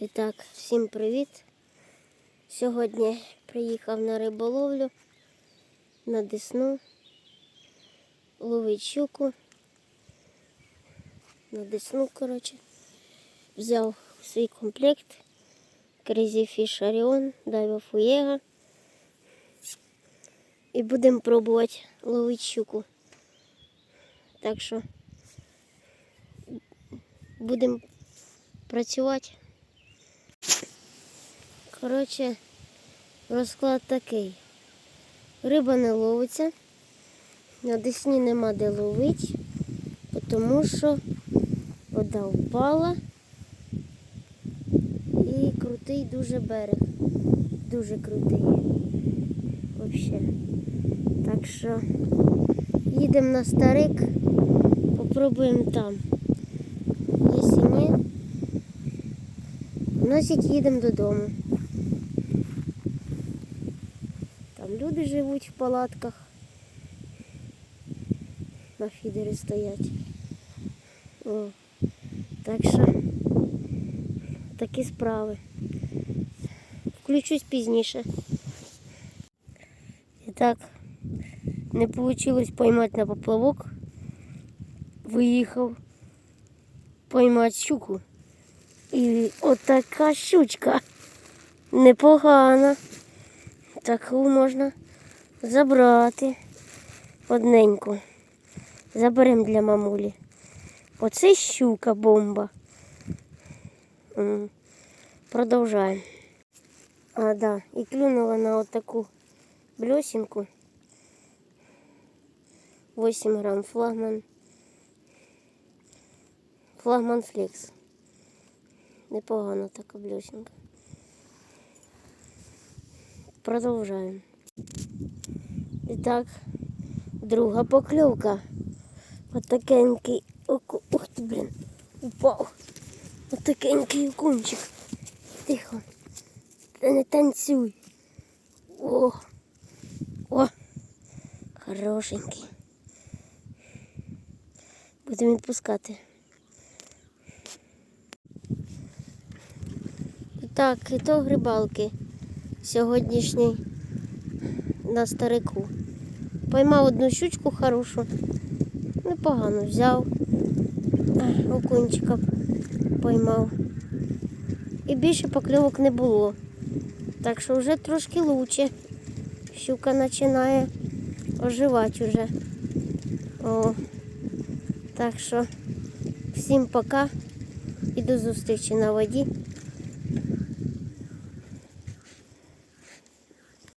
І так, всім привіт. Сьогодні приїхав на риболовлю на Десну. Ловить щуку. На Десну, коротше. Взяв свій комплект. Crazy Fish Orion, Dive Fuego. І будемо пробувати ловити щуку. Так що будемо працювати. Коротше, розклад такий. Риба не ловиться, на Десні нема де ловити, тому що вода впала і крутий дуже берег. Дуже крутий. Взагалі. Так що їдемо на старик, попробуємо там. Якщо ні, значить їдемо додому. Там люди живуть в палатках. На фідери стоять. О, так що такі справи. Включусь пізніше. І так, не вийшло поймати на поплавок. Виїхав поймати щуку. І отака щучка. Непогана. Таку можна забрати одненьку. Заберемо для мамулі. Оце щука бомба. Продовжаємо. А, да, і клюнула на отаку бльосінку. 8 грам флагман. Флагман флекс. Непогана така бльосінка. Продовжаємо. І так, друга покльовка. Отакенький оку. Ух ти, блін, упав. Отакенький окунчик. Тихо. Не танцюй. О. О. Хорошенький. Будемо відпускати. І так, ітог рибалки сьогоднішній на старику. Поймав одну щучку хорошу, непогано взяв, окунчика поймав. І більше покльовок не було. Так що вже трошки лучше. Щука починає оживати вже. О. Так що всім пока і до зустрічі на воді.